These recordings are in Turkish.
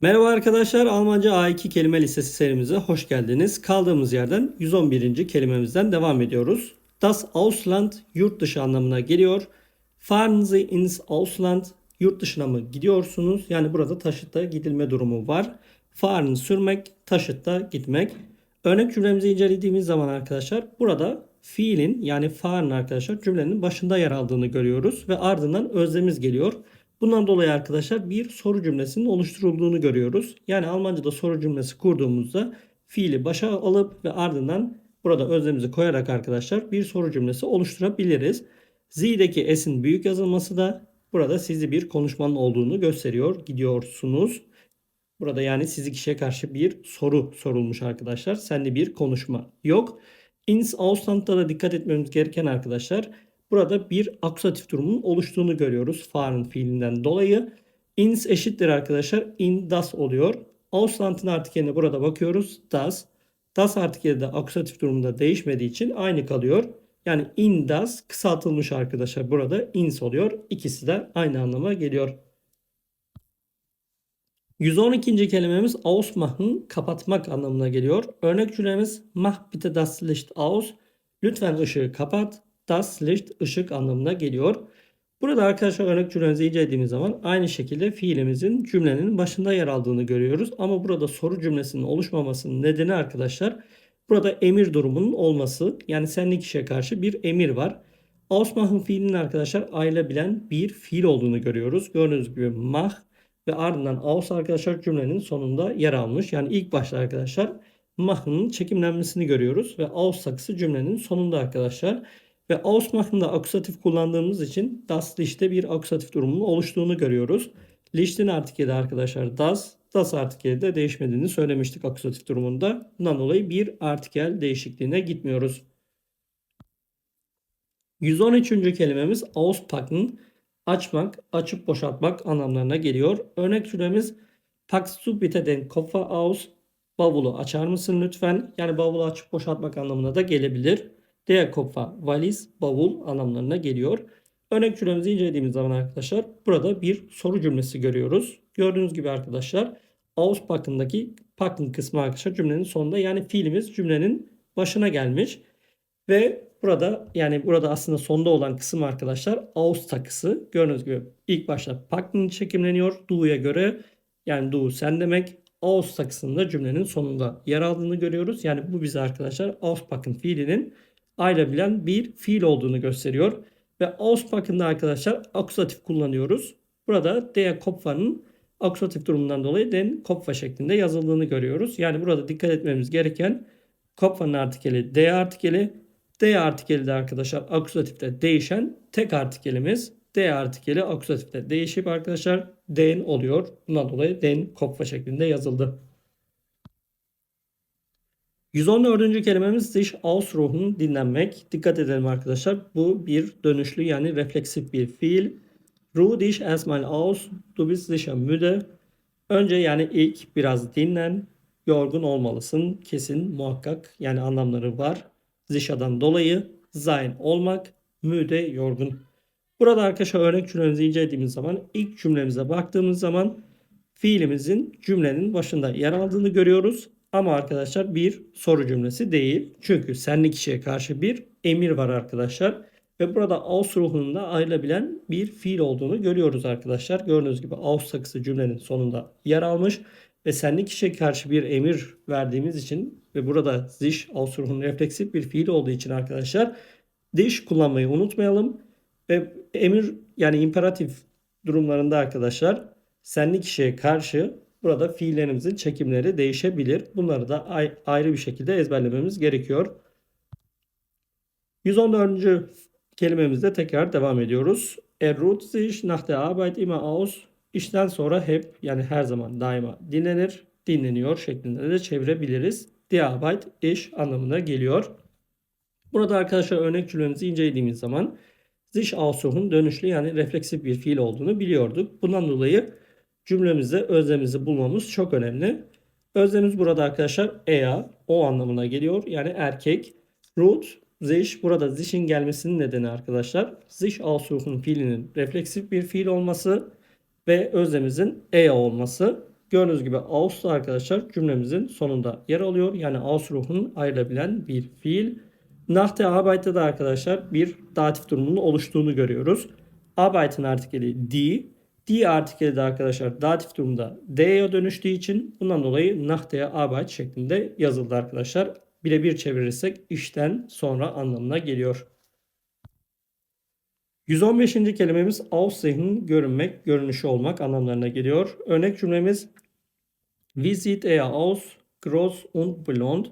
Merhaba arkadaşlar, Almanca A2 kelime listesi serimize hoş geldiniz. Kaldığımız yerden 111. kelimemizden devam ediyoruz. Das Ausland yurt dışı anlamına geliyor. Fahren Sie ins Ausland yurt dışına mı gidiyorsunuz? Yani burada taşıtta gidilme durumu var. Fahren sürmek, taşıtta gitmek. Örnek cümlemizi incelediğimiz zaman arkadaşlar burada fiilin yani fahren arkadaşlar cümlenin başında yer aldığını görüyoruz ve ardından özlemiz geliyor. Bundan dolayı arkadaşlar bir soru cümlesinin oluşturulduğunu görüyoruz. Yani Almanca'da soru cümlesi kurduğumuzda fiili başa alıp ve ardından burada özlemimizi koyarak arkadaşlar bir soru cümlesi oluşturabiliriz. Z'deki S'in büyük yazılması da burada sizi bir konuşmanın olduğunu gösteriyor. Gidiyorsunuz. Burada yani sizi kişiye karşı bir soru sorulmuş arkadaşlar. Sende bir konuşma yok. Ins Ausland'da da dikkat etmemiz gereken arkadaşlar burada bir akusatif durumun oluştuğunu görüyoruz fahren fiilinden dolayı. Ins eşittir arkadaşlar in das oluyor. Ausland'ın artikeline burada bakıyoruz. Das. Das artikeli de akusatif durumunda değişmediği için aynı kalıyor. Yani in das kısaltılmış arkadaşlar burada ins oluyor. İkisi de aynı anlama geliyor. 112. kelimemiz ausmachen kapatmak anlamına geliyor. Örnek cümlemiz mach bitte das Licht aus. Lütfen ışığı kapat. Das Licht ışık anlamına geliyor. Burada arkadaşlar örnek cümlemizi incelediğimiz zaman aynı şekilde fiilimizin cümlenin başında yer aldığını görüyoruz. Ama burada soru cümlesinin oluşmamasının nedeni arkadaşlar burada emir durumunun olması. Yani senlik kişiye karşı bir emir var. Ausmachen fiilinin arkadaşlar ayrılabilen bir fiil olduğunu görüyoruz. Gördüğünüz gibi mach ve ardından aus arkadaşlar cümlenin sonunda yer almış. Yani ilk başta arkadaşlar mach'ın çekimlenmesini görüyoruz ve aus saksı cümlenin sonunda arkadaşlar. Ve ausmachen da akusatif kullandığımız için das Licht'te bir akusatif durumunun oluştuğunu görüyoruz. Licht'in artikeli arkadaşlar das, das artikeli de değişmediğini söylemiştik akusatif durumunda. Bundan dolayı bir artikel değişikliğine gitmiyoruz. 113. kelimemiz auspacken, açmak, açıp boşaltmak anlamlarına geliyor. Örnek cümlemiz Packst du bitte den Koffer aus? Bavulu açar mısın lütfen? Yani bavulu açıp boşaltmak anlamına da gelebilir. Der Koffer, valiz, bavul anlamlarına geliyor. Örnek cümlemizi incelediğimiz zaman arkadaşlar burada bir soru cümlesi görüyoruz. Gördüğünüz gibi arkadaşlar Auspacken'daki packen kısmı arkadaşlar cümlenin sonunda yani fiilimiz cümlenin başına gelmiş. Ve burada yani burada aslında sonda olan kısım arkadaşlar aus takısı. Gördüğünüz gibi ilk başta packen çekimleniyor. Do'ya göre yani do sen demek. Aus takısında cümlenin sonunda yer aldığını görüyoruz. Yani bu bize arkadaşlar auspacken fiilinin ayrılabilen bir fiil olduğunu gösteriyor. Ve auspacken'da arkadaşlar akusatif kullanıyoruz. Burada der Kopfa'nın akusatif durumundan dolayı den Kopfa şeklinde yazıldığını görüyoruz. Yani burada dikkat etmemiz gereken Kopfa'nın artikeli D artikeli. D artikeli de arkadaşlar akusatifte değişen tek artikelimiz. D artikeli akusatifte değişip arkadaşlar den oluyor. Bundan dolayı den Kopfa şeklinde yazıldı. 114. kelimemiz sich ausruhen dinlenmek. Dikkat edelim arkadaşlar. Bu bir dönüşlü yani refleksif bir fiil. Ruh dich erstmal aus. Du bist sicher müde. Önce yani ilk biraz dinlen. Yorgun olmalısın. Kesin muhakkak yani anlamları var. Sicher'dan dolayı sein olmak. Müde yorgun. Burada arkadaşlar örnek cümlemizi incelediğimiz zaman ilk cümlemize baktığımız zaman fiilimizin cümlenin başında yer aldığını görüyoruz. Ama arkadaşlar bir soru cümlesi değil. Çünkü senlik kişiye karşı bir emir var arkadaşlar. Ve burada aus ruhunda ayrılabilen bir fiil olduğunu görüyoruz arkadaşlar. Gördüğünüz gibi aus sakısı cümlenin sonunda yer almış. Ve senlik kişiye karşı bir emir verdiğimiz için ve burada sich aus ruhun refleksif bir fiil olduğu için arkadaşlar diş kullanmayı unutmayalım. Ve emir yani imperatif durumlarında arkadaşlar senlik kişiye karşı Burada fiillerimizin çekimleri değişebilir. Bunları da ayrı bir şekilde ezberlememiz gerekiyor. 114. kelimemizde tekrar devam ediyoruz. Er ruht sich nach der Arbeit immer aus. İşten sonra hep yani her zaman daima dinlenir, dinleniyor şeklinde de çevirebiliriz. Die Arbeit iş anlamına geliyor. Burada arkadaşlar örnek cümlemizi incelediğimiz zaman sich aussuchen dönüşlü yani refleksif bir fiil olduğunu biliyorduk. Bundan dolayı cümlemizde özlemimizi bulmamız çok önemli. Özlemimiz burada arkadaşlar ea, o anlamına geliyor. Yani erkek. Root, sich burada zish'in gelmesinin nedeni arkadaşlar. Sich aussuchen fiilinin refleksif bir fiil olması ve özlemimizin ea olması. Gördüğünüz gibi aus da arkadaşlar cümlemizin sonunda yer alıyor. Yani ausruhen ayrılabilen bir fiil. Nach der Arbeit'te de arkadaşlar bir datif durumunun oluştuğunu görüyoruz. Arbeit'in artikeli die. Die artikeli de arkadaşlar datif durumda D'ye dönüştüğü için bundan dolayı der Arbeit şeklinde yazıldı arkadaşlar. Birebir çevirirsek işten sonra anlamına geliyor. 115. kelimemiz aussehen, görünmek, görünüşü olmak anlamlarına geliyor. Örnek cümlemiz Wie sieht er aus, groß und blond?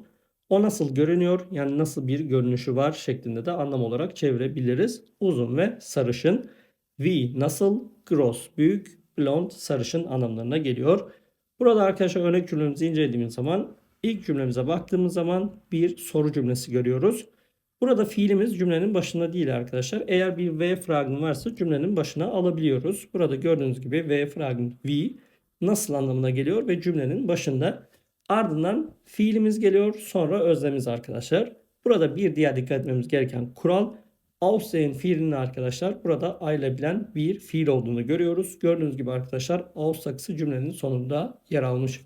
O nasıl görünüyor? Yani nasıl bir görünüşü var şeklinde de anlam olarak çevirebiliriz. Uzun ve sarışın. Wie nasıl? Gross büyük, blond sarışın anlamlarına geliyor. Burada arkadaşlar örnek cümlemizi incelediğimiz zaman ilk cümlemize baktığımız zaman bir soru cümlesi görüyoruz. Burada fiilimiz cümlenin başında değil arkadaşlar. Eğer bir V fragment varsa cümlenin başına alabiliyoruz. Burada gördüğünüz gibi V fragment V nasıl anlamına geliyor ve cümlenin başında ardından fiilimiz geliyor sonra özlemiz arkadaşlar. Burada bir diğer dikkat etmemiz gereken kural Aussehen fiilinin arkadaşlar burada ayrılabilen bir fiil olduğunu görüyoruz. Gördüğünüz gibi arkadaşlar aus saksı cümlenin sonunda yer almış.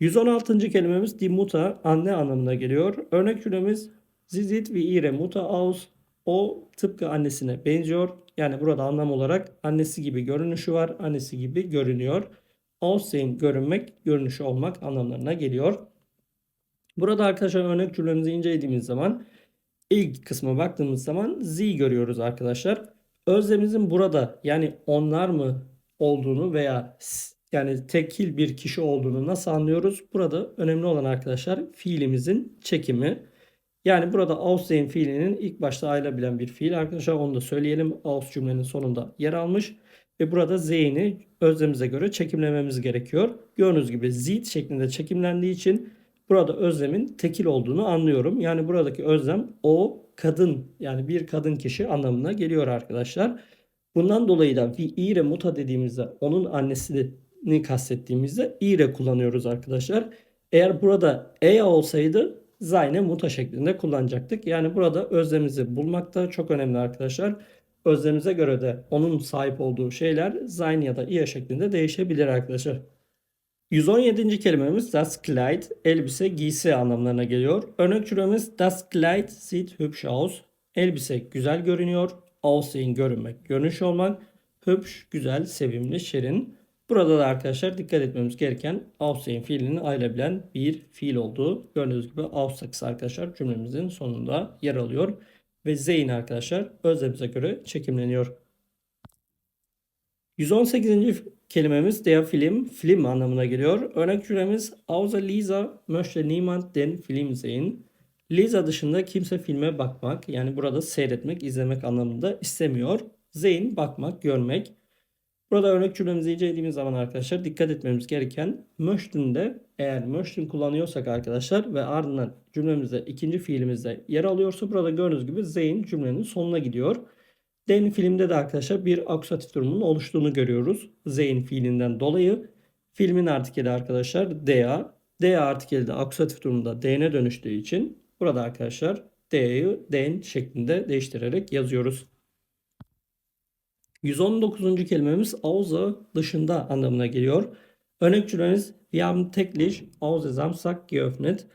116. kelimemiz die Mutter anne anlamına geliyor. Örnek cümlemiz Sie sieht wie ihre Mutter aus. O tıpkı annesine benziyor. Yani burada anlam olarak annesi gibi görünüşü var. Annesi gibi görünüyor. Aussehen görünmek, görünüşü olmak anlamlarına geliyor. Burada arkadaşlar örnek cümlemizi incelediğimiz zaman ilk kısma baktığımız zaman Z görüyoruz arkadaşlar. Özlemimizin burada yani onlar mı olduğunu veya yani tekil bir kişi olduğunu nasıl anlıyoruz? Burada önemli olan arkadaşlar fiilimizin çekimi. Yani burada aussehen fiilinin ilk başta ayrılabilen bir fiil arkadaşlar onu da söyleyelim. Aus cümlenin sonunda yer almış. Ve burada z'ni özlemize göre çekimlememiz gerekiyor. Gördüğünüz gibi zit şeklinde çekimlendiği için burada özlemin tekil olduğunu anlıyorum. Yani buradaki özlem o kadın yani bir kadın kişi anlamına geliyor arkadaşlar. Bundan dolayı da vi ire muta dediğimizde onun annesini kastettiğimizde ire kullanıyoruz arkadaşlar. Eğer burada e olsaydı zayne muta şeklinde kullanacaktık. Yani burada özlemimizi bulmakta çok önemli arkadaşlar. Özlemimize göre de onun sahip olduğu şeyler zayn ya da ia şeklinde değişebilir arkadaşlar. 117. kelimemiz das Kleid, elbise, giysi anlamlarına geliyor. Örnek cümlemiz das Kleid sieht hübsch aus. Elbise güzel görünüyor. Aussehen görünmek, görünüş olmak. Hübsch, güzel, sevimli, şirin. Burada da arkadaşlar dikkat etmemiz gereken Aussehen fiilinin ayrılabilen bir fiil olduğu. Gördüğünüz gibi Aussachs arkadaşlar cümlemizin sonunda yer alıyor. Ve Zeyn arkadaşlar özlemize göre çekimleniyor. 118. kelimemiz der film, film anlamına geliyor. Örnek cümlemiz Außer Lisa möchte niemand den Film sehen. Lisa dışında kimse filme bakmak yani burada seyretmek, izlemek anlamında istemiyor. Zeyn bakmak, görmek. Burada örnek cümlemizi incelediğimiz zaman arkadaşlar dikkat etmemiz gereken möchten'de eğer möchten kullanıyorsak arkadaşlar ve ardından cümlemizde ikinci fiilimizde yer alıyorsa burada gördüğünüz gibi zeyn cümlenin sonuna gidiyor. Den filmde de arkadaşlar bir akusatif durumunun oluştuğunu görüyoruz. Zeyn fiilinden dolayı. Filmin artikeli arkadaşlar dea. Dea artikeli de akusatif durumda dne dönüştüğü için burada arkadaşlar de'yi den şeklinde değiştirerek yazıyoruz. 119. kelimemiz außer dışında anlamına geliyor. Örnek cümlemiz Wir haben täglich außer Samstag geöffnet.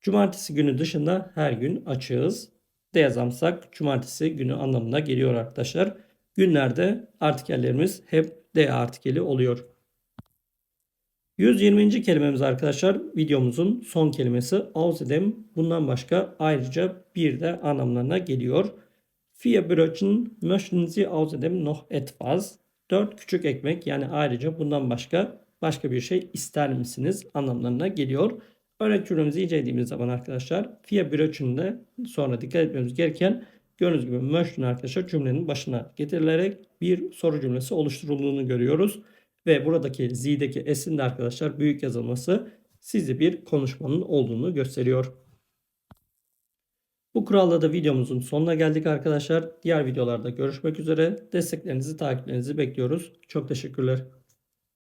Cumartesi günü dışında her gün açığız. Der Samstag cumartesi günü anlamına geliyor arkadaşlar. Günlerde artikellerimiz hep de artikeli oluyor. 120. kelimemiz arkadaşlar videomuzun son kelimesi außerdem bundan başka ayrıca bir de anlamlarına geliyor. Vier Brötchen möchten Sie außerdem noch etwas? Dört küçük ekmek yani ayrıca bundan başka başka bir şey ister misiniz anlamlarına geliyor. Örnek cümlemizi incelediğimiz zaman arkadaşlar Vier Brötchen'de sonra dikkat etmemiz gereken gördüğünüz gibi möchten arkadaşlar cümlenin başına getirilerek bir soru cümlesi oluşturulduğunu görüyoruz. Ve buradaki z'deki s'in de arkadaşlar büyük yazılması sizi bir konuşmanın olduğunu gösteriyor. Bu kuralla da videomuzun sonuna geldik arkadaşlar. Diğer videolarda görüşmek üzere. Desteklerinizi, takiplerinizi bekliyoruz. Çok teşekkürler.